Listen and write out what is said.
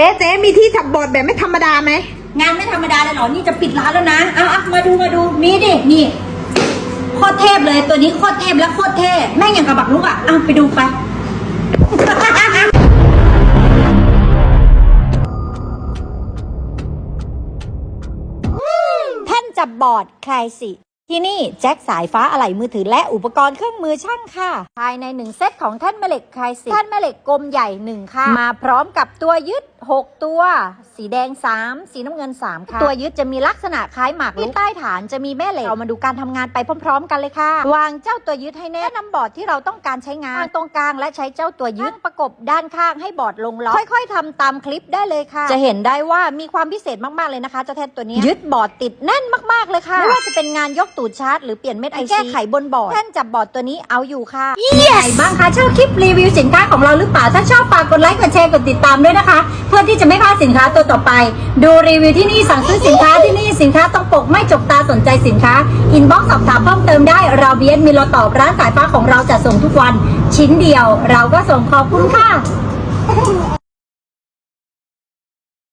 เจ๊เจ๊มีที่ถับบอร์ดแบบไม่ธรรมดาไหมงานไม่ธรรมดาเลยเหรอ นี่จะปิดร้านแล้วนะ เอาเอามาดูมาดู มีดิ นี่โคตรเทพเลย ตัวนี้โคตรเทพและโคตรเท่แม่งอย่างกับบักลูกอะ เอาไปดูไป แท่นจับบอร์ดคลายสิ ที่นี่แจ็คสายฟ้าอะไหล่มือถือและอุปกรณ์เครื่องมือช่างค่ะ ภายในหนึ่งเซตของแท่นแม่เหล็กคลายสิ แท่นแม่เหล็กกลมใหญ่หนึ่งค่ะ มาพร้อมกับตัวยึด6 ตัว สีแดง 3 สีน้ำเงิน 3 ค่ะ ตัวยึดจะมีลักษณะคล้ายหมากรุกใต้ฐานจะมีแม่เหล็ก เรามาดูการทำงานไปพร้อม ๆ กันเลยค่ะ วางเจ้าตัวยึดให้แน่นำบอร์ดที่เราต้องการใช้งานวางตรงกลางและใช้เจ้าตัวยึดประกบด้านข้างให้บอร์ดลงล็อกค่อย ๆทำตามคลิปได้เลยค่ะ จะเห็นได้ว่ามีความพิเศษมากๆเลยนะคะเจ้าแท่นตัวนี้ยึดบอร์ดติดแน่นมากๆเลยค่ะไม่ว่าจะเป็นงานยกตูดชาร์จหรือเปลี่ยนเม็ดไอซีแก้ไขบนบอร์ดแท่นจับบอร์ดตัวนี้เอาอยู่ค่ะไงบ้างคะชอบคลิปรีวิวสินค้าของเราหรือเปล่าถ้าชอบฝากกดไลค์กดแชร์กดติดตามด้วยนะคะเพื่อที่จะไม่พลาดสินค้าตัวต่อไป ดูรีวิวที่นี่สั่งซื้อสินค้าที่นี่สินค้าต้องปกไม่จกตาสนใจสินค้า อินบ็อกซ์สอบถามเพิ่มเติมได้เราเบียนมีเราตอบร้านสายฟ้าของเราจะส่งทุกวัน ชิ้นเดียว เราก็ส่งขอบคุณค่ะ